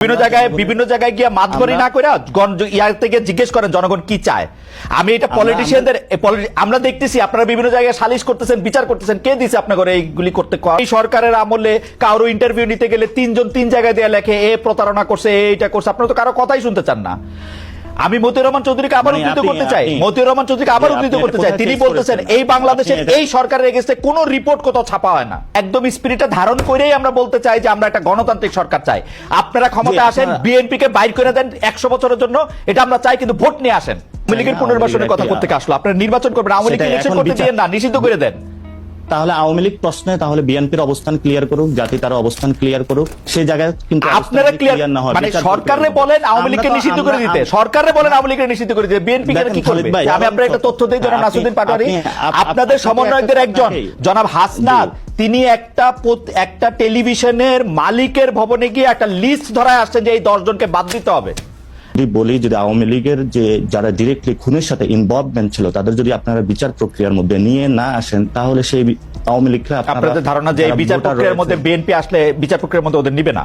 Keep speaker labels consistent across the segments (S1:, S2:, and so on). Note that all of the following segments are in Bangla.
S1: বিভিন্ন জায়গায় বিভিন্ন জায়গায় গিয়ে মাতবরি না করে ইয়ার থেকে জিজ্ঞেস করেন জনগণ কি চায়? আমি এটা পলিটিশিয়ানদের আমরা দেখতেছি আপনারা বিভিন্ন জায়গায় সালিশ করতেছেন বিচার করতেছেন কে দিছে আপনার এইগুলি করতে এই সরকারের আমলে কারও ইন্টারভিউ নিতে গেলে তিনজন তিন জায়গায় দেয়া লেখে এ প্রতারণা করছে এইটা এটা করছে। আপনারা তো কারও কথাই শুনতে চান না। আমি মতিউর রহমান চৌধুরীকে আবার
S2: মানে
S1: উদ্ধৃত করতে চাই। মতিউর রহমান চৌধুরীকে আবার উদ্ধৃত করতে চাই। তিনি বলতেছেন এই বাংলাদেশের এই সরকারের এগেস্টে কোনো রিপোর্ট কোথাও ছাপা হয় না। একদম স্পিরিটটা ধারণ করেই আমরা বলতে চাই যে আমরা একটা গণতান্ত্রিক সরকার চাই। আপনারা ক্ষমতা আসেন বিএনপি কে বাইর করে দেন একশো বছরের জন্য। এটা আমরা চাই কিন্তু ভোট নিয়ে আসেন। আওয়ামী লীগের পুনর্বাসনের কথা করতে আসলো? আপনারা নির্বাচন করবেন আওয়ামী
S2: সেটাই,
S1: ইলেকশন করতে দিয়ে না নিষিদ্ধ করে দেন।
S2: তাহলে আওয়ামী লীগ প্রশ্নে তাহলে বিএনপির অবস্থান ক্লিয়ার করুক জাতি তার অবস্থান ক্লিয়ার করুক সেই জায়গায় কিন্তু
S1: আপনারা ক্লিয়ার
S2: না হয়,
S1: মানে সরকারে বলেন আওয়ামী লীগকে নিষিদ্ধ করে দিতে। সরকারে বলেন আওয়ামী লীগকে নিষিদ্ধ করে দিতে। বিএনপি
S2: দেখেন
S1: কি করবে? আমি আপনার একটা তথ্য দিই জনাব
S2: আপনি-
S1: নাসুদ্দিন পাটোয়ারি
S2: আপনি- আপ- আপ-
S1: আপনাদের সমন্বয়কদের একজন জনাব হাসনাত তিনি একটা একটা টেলিভিশনের মালিকের ভবনে গিয়ে একটা লিস্ট ধরায় আসছেন যে এই দশ জনকে বাদ দিতে হবে।
S2: যদি বলি যদি আওয়ামী লীগের যে যারা ডিরেক্টলি খুনের সাথে ইনভলভমেন্ট ছিল তাদের যদি আপনারা বিচার প্রক্রিয়ার মধ্যে নিয়ে না আসেন তাহলে সেই আওয়ামী লীগরা
S1: আপনাদের ধারণা যে বিচার প্রক্রিয়ার মধ্যে বিএনপি আসলে বিচার প্রক্রিয়ার মধ্যে ওদের নিবে না?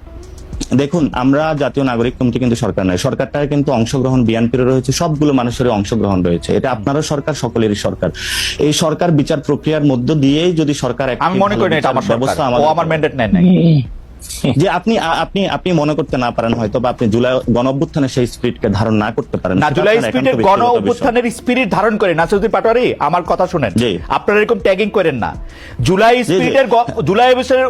S2: দেখুন আমরা জাতীয় নাগরিক কমিটি কিন্তু সরকার নয়। সরকারটা কিন্তু অংশগ্রহণ বিএনপির রয়েছে সবগুলো মানুষের অংশগ্রহণ রয়েছে। এটা আপনারও সরকার সকলেরই সরকার। এই সরকার বিচার প্রক্রিয়ার মধ্য দিয়েই যদি সরকার
S1: আমি মনে করি এটা আমার
S2: ব্যবস্থা
S1: আমার ম্যান্ডেট নেয় নাই।
S2: যে আপনি আপনি আপনি মনে করতে না পারেন হয়তো বা আপনি জুলাই গণ অভ্যুত্থানের সেই স্পিরিটকে ধারণ না করতে পারেন।
S1: না জুলাই স্পিরিটের গণ। অভ্যুত্থানের স্পিরিট ধারণ করে নাসিরুদ্দিন পাটোয়ারি আমার কথা শুনেন। আপনারা এরকম ট্যাগিং করেন না। জুলাই। স্পিরিটের জুলাই অভিষেকের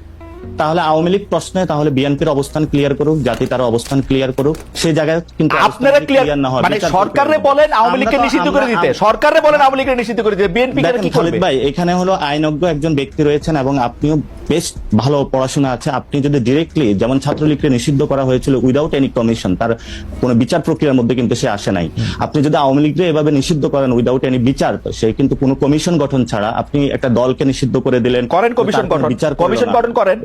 S2: তাহলে আওয়ামী লীগ প্রশ্নে তাহলে বিএনপির অবস্থান ক্লিয়ার করুক জাতি তার অবস্থান ক্লিয়ার করুক। সেই জায়গায় কিন্তু
S1: আপনারা ক্লিয়ার
S2: না হয়,
S1: মানে সরকারে বলেন আওয়ামী লীগকে নিষিদ্ধ করে দিতে। সরকারে বলেন আওয়ামী লীগকে নিষিদ্ধ করে দিতে। বিএনপি কি করবে?
S2: ভাই এখানে হলো আইনজ্ঞ একজন ব্যক্তি রয়েছেন এবং আপনিও বেশ ভালো পড়াশোনা আছে। আপনি যদি ডিরেক্টলি যেমন ছাত্রলীগকে নিষিদ্ধ করা হয়েছিল উইদাউট এনি কমিশন তার কোনো বিচার প্রক্রিয়ার মধ্যে কিন্তু সে আসে নাই। আপনি যদি আওয়ামী লীগকে এভাবে নিষিদ্ধ করেন উইদাউট এনি বিচার তো সে কিন্তু কোনো কমিশন গঠন ছাড়া আপনি একটা দলকে নিষিদ্ধ করে দিলেন।
S1: করেন কমিশন গঠন।
S2: বিচার
S1: কমিশন গঠন করেন।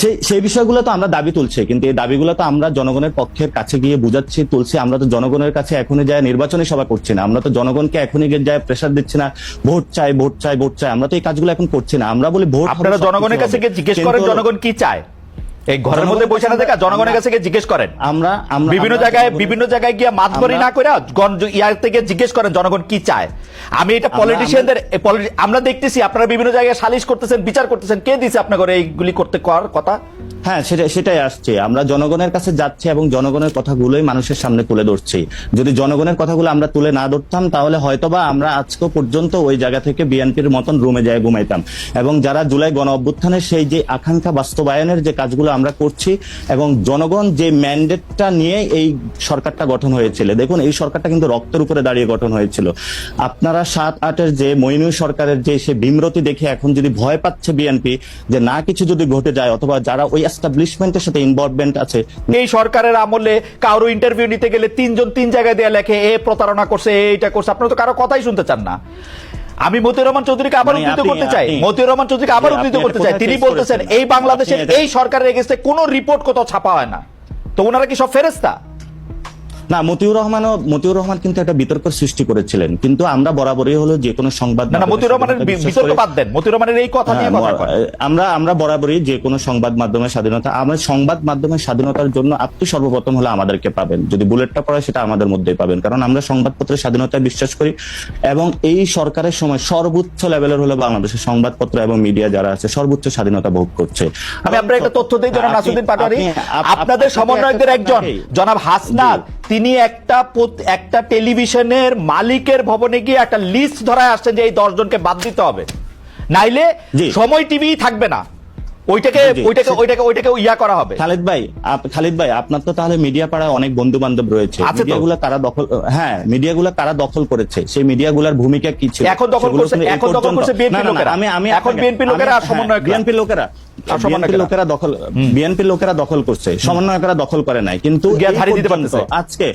S2: সেই সেই বিষয়গুলো তো আমরা দাবি তুলছি কিন্তু এই দাবিগুলো তো আমরা জনগণের পক্ষের কাছে গিয়ে বুঝাচ্ছি তুলছি। আমরা তো জনগণের কাছে এখনই যায় নির্বাচনী সভা করছি না। আমরা তো জনগণকে এখনই গিয়ে যায় প্রেশার দিচ্ছি না ভোট চাই ভোট চাই ভোট চাই। আমরা তো এই কাজগুলো এখন করছি না। আমরা বলি ভোট
S1: আপনারা জনগণের কাছে গিয়ে জিজ্ঞেস করেন জনগণ কি চায়। এই ঘরের মধ্যে বসে না দেখা জনগণের কাছে জিজ্ঞেস করেন।
S2: আমরা আমরা
S1: বিভিন্ন জায়গায় বিভিন্ন জায়গায় গিয়ে মাতবরি না করে ইয়ার থেকে জিজ্ঞেস করেন জনগণ কি চায়। আমি এটা পলিটিশিয়ানদের আমরা দেখতেছি আপনারা বিভিন্ন জায়গায় সালিশ করতেছেন বিচার করতেছেন। কে দিছে আপনার ঘরে এইগুলি করতে করার কথা?
S2: হ্যাঁ সেটা সেটাই আসছে। আমরা জনগণের কাছে যাচ্ছি এবং জনগণের কথাগুলোই মানুষের সামনে তুলে ধরছি। যদি জনগণের কথাগুলো আমরা তুলে না ধরতাম তাহলে হয়তোবা আমরা আজকে পর্যন্ত ওই জায়গা থেকে বিএনপির মতন রুমে যায় ঘুমাইতাম। এবং যারা জুলাই গণ অভ্যুত্থানের সেই যে আকাঙ্ক্ষা বাস্তবায়নের যে কাজগুলো আমরা করছি এবং জনগণ যে ম্যান্ডেটটা নিয়ে এই সরকারটা গঠন হয়েছিল, দেখুন এই সরকারটা কিন্তু রক্তের উপরে দাঁড়িয়ে গঠন হয়েছিল। আপনারা সাত আটের যে মইনু সরকারের যে সে বিমরতি দেখে এখন যদি ভয় পাচ্ছে বিএনপি যে না কিছু যদি ঘটে যায় অথবা যারা ওই এস্টাবলিশমেন্টের সাথে ইনভলভমেন্ট আছে,
S1: এই সরকারের আমলে কারও ইন্টারভিউ নিতে গেলে তিনজন তিন জায়গায় দেয়া লেখে, এ প্রতারণা করছে এ এটা করছে। আপনারা তো কারও কথাই শুনতে চান না। আমি মতিউর রহমান চৌধুরীকে আবার
S2: মানে
S1: উদ্ধৃত করতে চাই। মতিউর রহমান চৌধুরীকে আবার উদ্ধৃত করতে চাই। তিনি বলতেছেন এই বাংলাদেশের এই সরকারের এগেস্টে কোনো রিপোর্ট কোথাও ছাপা হয় না। তো ওনারা কি সব ফেরেস্তা
S2: না মতিউর রহমানও মতিউর রহমান কিন্তু একটা বিতর্ক সৃষ্টি করেছিলেন। কিন্তু আমরা বরাবরই হলো যে কোনো সংবাদ
S1: না মতিউর রহমানের বিতর্ক বাদ দেন। মতিউর রহমানের এই কথা নিয়ে
S2: হ্যাঁ,
S1: কথা
S2: আমরা আমরা বরাবরই যে কোনো সংবাদ মাধ্যমের স্বাধীনতা আমরা সংবাদ মাধ্যমের স্বাধীনতার জন্য আপনি সর্বপ্রথম হলে আমাদেরকে পাবেন। যদি বুলেটটা পড়ে সেটা আমাদের মধ্যেই পাবেন। কারণ আমরা সংবাদপত্রের স্বাধীনতায় বিশ্বাস করি এবং এই সরকারের সময় সর্বোচ্চ লেভেলের হলো বাংলাদেশের সংবাদপত্র এবং মিডিয়া যারা আছে সর্বোচ্চ স্বাধীনতা ভোগ করছে।
S1: আমি আপনার একটা তথ্য দিই জনাব নাসুদ্দিন পাটোয়ারি। আপনাদের সমন্বয়কদের একজন জনাব হাসনাত। তিনি একটা একটা টেলিভিশনের মালিকের ভবনে গিয়ে একটা লিস্ট ধরায় আসছেন যে এই দশজনকে বাদ দিতে হবে। নাইলে সময় টিভি থাকবে না। ওইটাকে ওইটাকে ওইটাকে ওইটাকে ইয়া করা হবে।
S2: খালিদ ভাই খালিদ ভাই আপনার তো তাহলে মিডিয়া পাড়ায় অনেক বন্ধু বান্ধব রয়েছে মিডিয়াগুলো কারা দখল হ্যাঁ মিডিয়াগুলো দখল করেছে। সেই মিডিয়াগুলোর ভূমিকা কি ছিল?
S1: এখন দখল করছে- এখন দখল করছে
S2: না,
S1: লোকেরা।
S2: আমি আমি
S1: এখন BNP লোকেরা আর
S2: আমি-
S1: সমন্বয়করা।
S2: বিএনপি লোকেরা বিএনপি লোকেরা দখল বিএনপি লোকেরা দখল করছে। সমন্বয়করা দখল করে নাই। কিন্তু। আজকে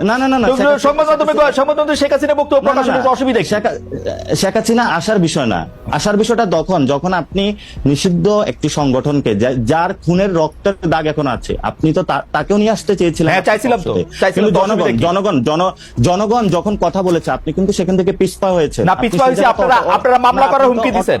S2: না না না
S1: সংবাদ মাধ্যমে সংবাদ মাধ্যমে শেখ হাসিনা বক্তব্য অসুবিধা
S2: শেখ হাসিনা আসার বিষয় না। আসার বিষয়টা তখন যখন আপনি নিষিদ্ধ একটি সংগঠনকে যার খুনের রক্তের দাগ এখন আছে আপনি তো তাকেও নিয়ে আসতে চেয়েছিলেন
S1: হ্যাঁ, চাইছিলাম তো।
S2: কিন্তু জনগণ জনগণ জন জনগণ যখন কথা বলেছে আপনি কিন্তু সেখান থেকে পিছপা হয়েছে
S1: না পিছপা হয়েছে আপনারা আপনারা মামলা করার হুমকি দিছেন।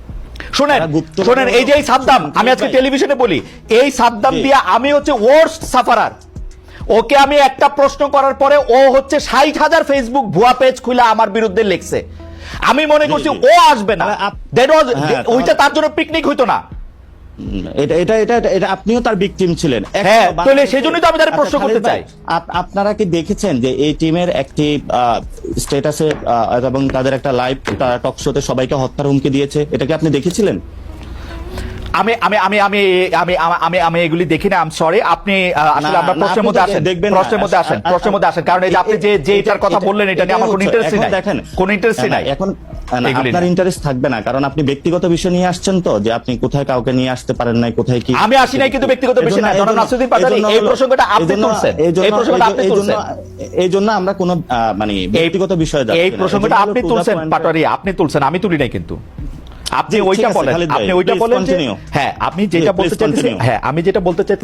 S1: শুনেন
S2: তারা
S1: শুনেন এই যে এই সাদ্দাম আমি আজকে টেলিভিশনে বলি এই সাদ্দাম দিয়া আমি হচ্ছে ওয়ার্স্ট সাফারার ওকে আমি একটা প্রশ্ন করার পরে ও হচ্ছে ষাট হাজার ফেসবুক ভুয়া পেজ খুলে আমার বিরুদ্ধে লিখছে। আমি মনে করছি ও আসবে না। was-
S2: হ্যাঁ,
S1: ওইটা তার জন্য পিকনিক হইতো না।
S2: এটা এটা এটা আপনিও তার ভিকটিম ছিলেন
S1: হ্যাঁ, তাহলে সেজন্যই তো আমি তার
S2: আচ্ছা,
S1: প্রশ্ন করতে চাই।
S2: আপনারা কি দেখেছেন যে এই টিমের একটি স্টেটাসে এবং তাদের একটা লাইভ টক শোতে সবাইকে হত্যার হুমকি দিয়েছে এটা কি আপনি দেখেছিলেন
S1: আমি আমি আমি আমি আমি আমি- আমি এগুলি দেখি না আম সরি আপনি আসলে আমরা প্রশ্নের মধ্যে আসেন
S2: দেখবেন।
S1: প্রশ্নের মধ্যে আসেন প্রশ্নের মধ্যে আসেন কারণ এই যে আপনি যে যে এটার কথা বললেন এটা নিয়ে আমার কোনো ইন্টারেস্ট নাই
S2: দেখেন
S1: কোনো ইন্টারেস্ট নাই
S2: এখন আপনার ইন্টারেস্ট থাকবে না কারণ আপনি ব্যক্তিগত বিষয় নিয়ে আসছেন তো যে আপনি কোথায় কাউকে নিয়ে আসতে পারেন নাই কোথায় কি
S1: আমি আসি নাই কিন্তু ব্যক্তিগত বিষয় না। নাসিরুদ্দিন পাটোয়ারি, এই প্রসঙ্গটা আপনি এই প্রসঙ্গটা আপনি
S2: জন্য-
S1: তুলছেন।
S2: এই জন্য আমরা কোনো মানে ব্যক্তিগত বিষয়ে যাচ্ছি
S1: এই প্রসঙ্গটা আপনি তুলছেন পাটোয়ারি আপনি তুলছেন আমি তুলি নাই কিন্তু। আপনি ওইটা বলেন আপনি ওইটা বলেন হ্যাঁ আপনি যেটা বলতে চাইছেন হ্যাঁ আমি যেটা বলতে চাই